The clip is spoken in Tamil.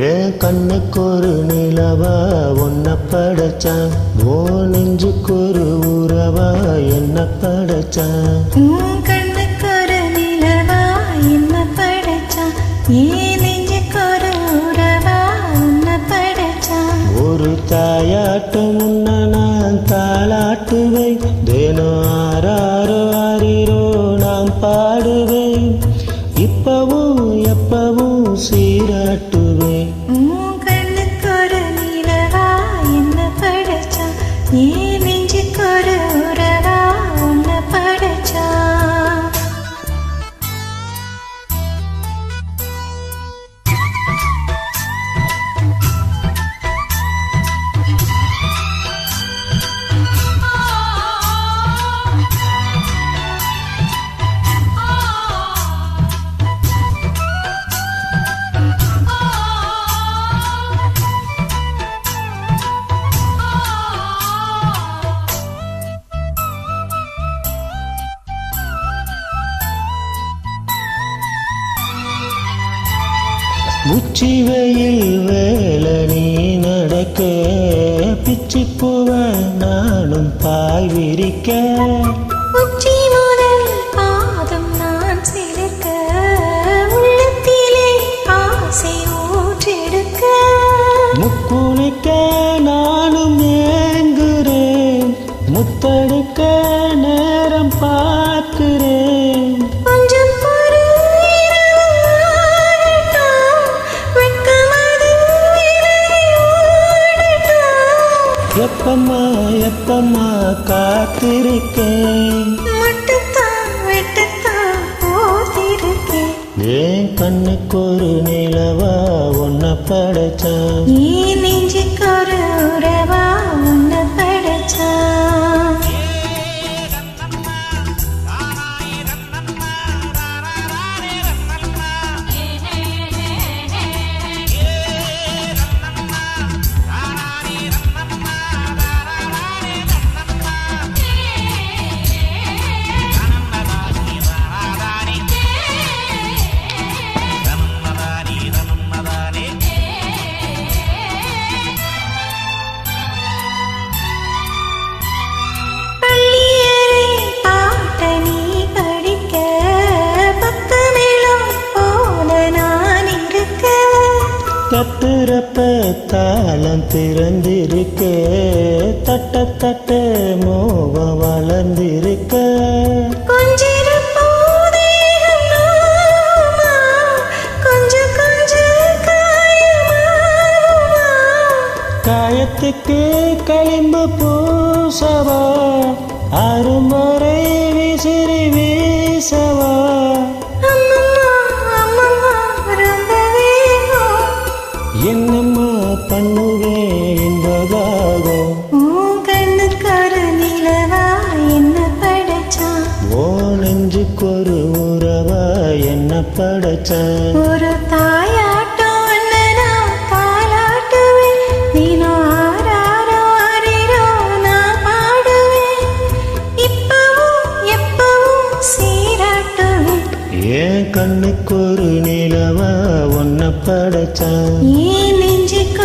என் கண்ணுக்கு ஒரு நிலவா? ஒன்ன படைச்சான். ஓ நெஞ்சுக்கு ஒரு உறவா? என்ன படைச்சான். உன் கண்ணுக்கு ஒரு நிலவா? என்ன படைச்சா ஏன் நெஞ்சுக்கு ஒரு உறவா? உன்னை படைச்சா ஒரு தாயாட்டம் உன்ன நான் தாளாட்டுவேன். தினம் ஆறாரோ ஆறிரோ நான் பாடுவேன். இப்பவும் உச்சி வெயில் வேலை நீ நடக்க பிச்சி பூவ நானும் பாய் விரிக்க. உச்சி முதல் பாதம் நான் சிலிர்க்க உள்ளத்திலே ஆசை ஊற்றெடுக்க. முக்குளிக்க நானும் ஏங்குறேன் முத்தடுக்க நேரம் எப்பம்மா எப்பம்மா காத்திருக்கேன். ஏன் கண்ணுக்கு ஒரு நிலவா ஒன்ன படைச்சான் ஏன் நெஞ்சுக்கு திறந்திருக்க தட்ட தட்ட மோகம் வளர்ந்திருக்க? காயத்துக்கு களிம்பு பூசவா அருமுறை விசிறி வீசவா. என்னம்மா பண்ணுவேன் என்பதாகும் உன் கண்ணுக்கு ஒரு நிலவா என்ன படைச்சான்? ஓ நெஞ்சுக்கு ஒரு உறவா என்ன படைச்சான் ஏன் கண்ணுக்கு ஒரு நிலவா ஒன்ன படைச்சா ஏன் நெஞ்சுக்கு